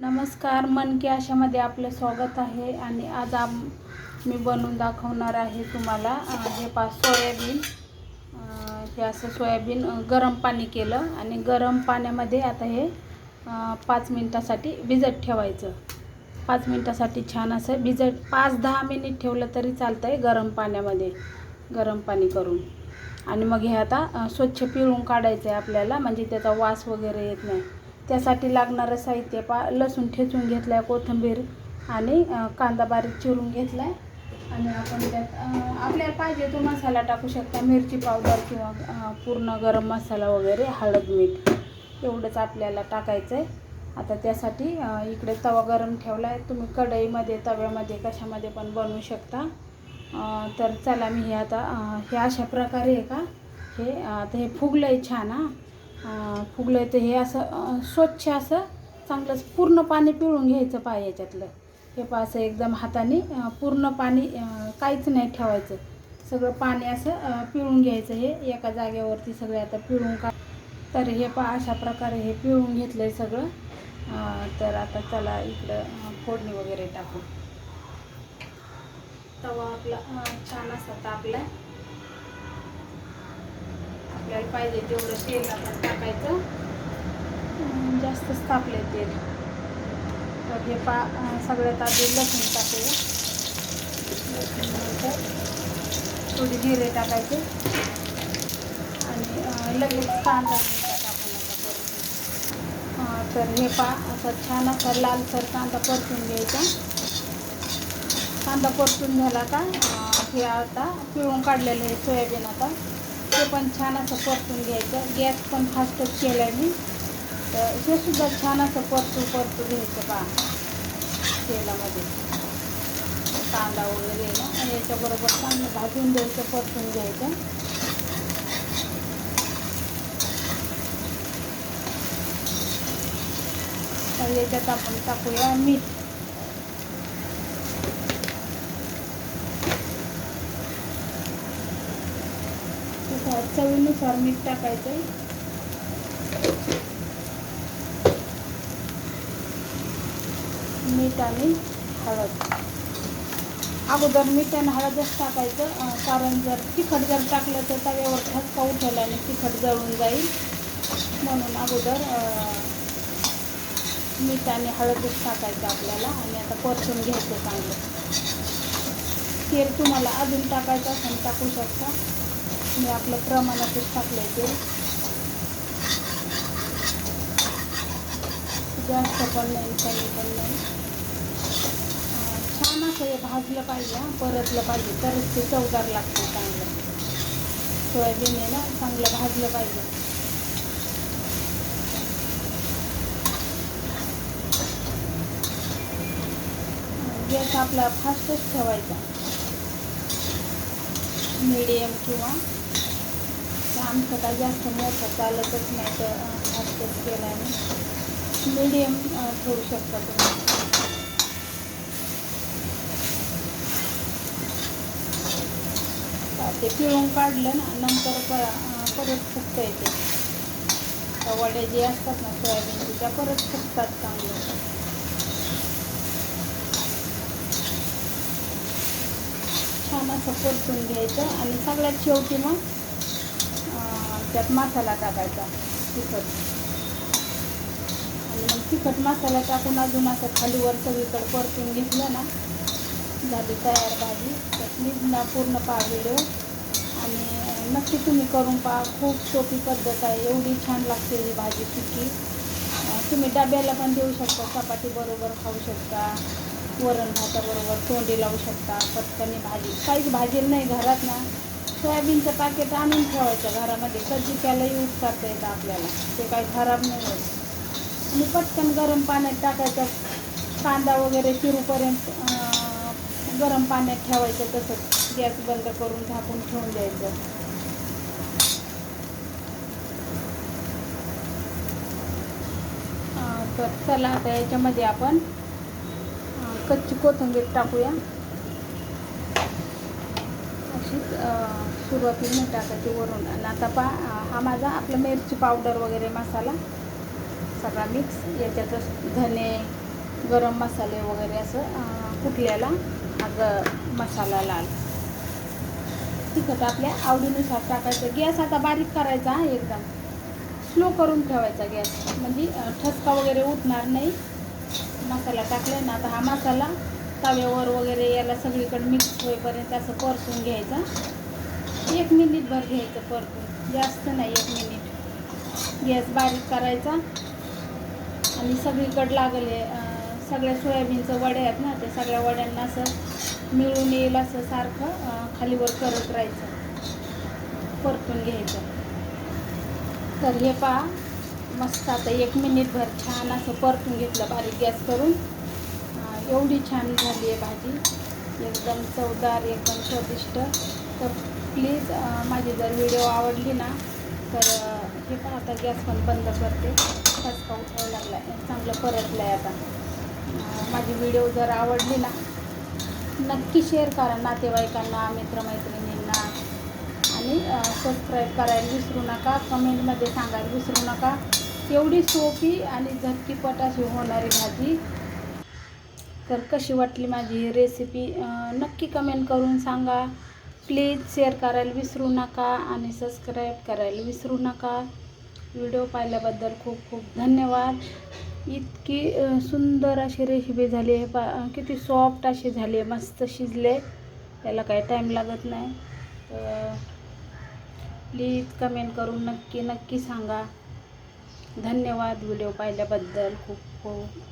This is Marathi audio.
नमस्कार मन की आशामध्ये आपलं स्वागत आहे आणि आज आम मी बनवून दाखवणार आहे तुम्हाला हे पा सोयाबीन. हे असं सोयाबीन गरम पाणी केलं आणि गरम पाण्यामध्ये आता हे पाच मिनटासाठी भिजत ठेवायचं. पाच मिनटासाठी छान असं भिजत पाच दहा मिनिट ठेवलं तरी चालतं आहे गरम पाण्यामध्ये गरम पाणी करून. आणि मग हे आता स्वच्छ पिळून काढायचं आहे आपल्याला म्हणजे त्याचा वास वगैरे येत नाही. त्यासाठी लागणारं साहित्य पा लसूण ठेचून घेतलं आहे कोथिंबीर आणि कांदा बारीक चिरून घेतला आहे आणि आपण त्यात आपल्याला पाहिजे तो मसाला टाकू शकता. मिरची पावडर किंवा पूर्ण गरम मसाला वगैरे हळद मीठ एवढंच आपल्याला टाकायचं आहे आता त्यासाठी इकडे तवा गरम ठेवला आहे तुम्ही कढईमध्ये तव्यामध्ये कशामध्ये पण बनवू शकता. तर चला मी हे आता हे अशा प्रकारे आहे का? हे आता हे फुगलं आहे छान हां. फुगलं आहे तर हे असं स्वच्छ असं चांगलंच पूर्ण पाणी पिळून घ्यायचं पाय याच्यातलं. हे पा असं एकदम हाताने पूर्ण पाणी काहीच नाही ठेवायचं. सगळं पाणी असं पिळून घ्यायचं हे. एका जागेवरती सगळे आता पिळून का तर हे पा अशा प्रकारे हे पिळून घेतलं आहे सगळं तर आता चला इकडं फोडणी वगैरे टाकू. तवा आपला छान असा तापला आपल्याला पाहिजे तेवढं तेल आपण टाकायचं. जास्तच तापले तेल. तर हे पा सगळ्यात आधी लसूण टाकूया. लसूण नंतर थोडी जिरे टाकायचे. आणि लगेच कांदा टाकून तर हे पा असं छान असा लालसर कांदा परतून घ्यायचा. कांदा परतून झाला का हे आता पिळून काढलेलं आहे सोयाबीन आता. ते पण छान असं परतून घ्यायचं. गॅस पण फास्टच केला आहे मी. तर हे सुद्धा छान असं परतू परतू घ्यायचं का तेलामध्ये. कांदा वगैरे आणि याच्याबरोबर चांगलं भाजून द्यायचं परतून घ्यायचं. तर याच्यात आपण टाकूया मीठ. तसं चवीनुसार मीठ टाकायचं. मीठ आणि हळद. अगोदर मीठ आणि हळदच टाकायचं कारण जर तिखट जर टाकलं तर तव्यावर ठसका उठवला आणि तिखट जळून जाईल. म्हणून अगोदर मीठ आणि हळदच टाकायचं आपल्याला आणि आता परतून घ्यायचं चांगलं. तेल तुम्हाला अजून टाकायचं असेल टाकू शकता. मी आपलं प्रमाणातच टाकलं तेल जास्त पण नाही कमी पण नाही. छान असं हे भाजलं पाहिजे परतलं पाहिजे तरच ते चवदार लागते चांगलं. सोयाबीन आहे ना चांगलं भाजलं पाहिजे. गॅस आपला फास्टच ठेवायचा. मीडियम किंवा आमचं काय जास्त मोठं चालतच नाही तर फास्टच केल्याने आहे मीडियम ठेवू शकता तुम्ही. ते पिळून काढलं ना नंतर प परत फुकता येते. वड्या जे असतात ना सोयाबीनचे त्या परत फुकतात चांगलं. छान असं परतून घ्यायचं आणि सगळ्यात शेवटी मग त्यात मसाला टाकायचा तिखट. आणि मग तिखट मसाला टाकून अजून असं खालीवर सगळीकडे परतून घेतलं ना झाली तयार भाजी. त्यात मी ना पूर्ण पहा व्हिडिओ आणि नक्की तुम्ही करून पहा खूप सोपी पद्धत आहे. एवढी छान लागते ही भाजी सुकी तुम्ही डब्याला पण देऊ शकता चपाती बरोबर खाऊ शकता वरण भाताबरोबर तोंडी लावू शकता पटकनी भाजी. काहीच भाजी नाही घरात ना. सोयाबीनचं पॅकेट आणून ठेवायचं घरामध्ये. कधी त्याला यूज करता येतं आपल्याला. ते काही खराब नाही होत. आणि पटकन गरम पाण्यात टाकायचं. कांदा वगैरे चिरूपर्यंत गरम पाण्यात ठेवायचं तसंच. गॅस बंद करून झाकून ठेवून द्यायचं. तर चला आता याच्यामध्ये आपण कच्ची कोथिंबीर टाकूया. अशीच अं, मी टाकायची वरून. आणि आता पा हा माझा आपला मिरची पावडर वगैरे मसाला सगळा मिक्स याच्यातच धने गरम मसाले वगैरे असं कुठल्याला कुटल्याला मसाला लाल. तिखट आपल्या आवडीनुसार टाकायचं. गॅस आता बारीक करायचा एकदम स्लो करून ठेवायचा गॅस. म्हणजे ठसका वगैरे उठणार नाही. मसाला टाकला ना आता हा मसाला तव्यावर वगैरे याला सगळीकडे मिक्स होईपर्यंत असं परतून घ्यायचा. एक मिनिटभर घ्यायचं परतून. जास्त नाही एक मिनिट गॅस बारीक करायचा. आणि सगळीकडे लागले सगळ्या सोयाबीनचं वड्या आहेत ना ते सगळ्या वड्यांना असं मिळून येईल असं सारखं खालीवर करत राहायचं. परतून घ्यायचं. तर हे पहा मस्त आता एक मिनिटभर छान असं परतून घेतलं बारीक गॅस करून. एवढी छान झाली आहे भाजी. एकदम चवदार एकदम स्वादिष्ट. तर प्लीज माझी जर व्हिडिओ आवडली ना तर हे पण आता गॅस पण बंद करते. पाऊस व्हायला लागला आहे. चांगलं परतलं आहे आता माझी व्हिडिओ जर आवडली ना नक्की शेअर करा. नातेवाईकांना मित्रमैत्रिणींना. आणि सबस्क्राईब करायला विसरू नका. कमेंटमध्ये सांगायला विसरू नका. एवढी सोपी आणि झटकीपट अशी होणारी भाजी तर कशी वाटली माझी ही रेसिपी नक्की कमेंट करून सांगा. प्लीज शेअर करायला विसरू नका आणि सबस्क्राईब करायला विसरू नका. व्हिडिओ पाहिल्याबद्दल खूप खूप धन्यवाद. इतकी सुंदर अशी रेसिपी झाली आहे. पा किती सॉफ्ट अशी झाली आहे. मस्त शिजले. त्याला काही टाईम लागत नाही. तर प्लीज कमेंट करून नक्की नक्की सांगा. धन्यवाद व्हिडिओ पाहिल्याबद्दल. खूप खूप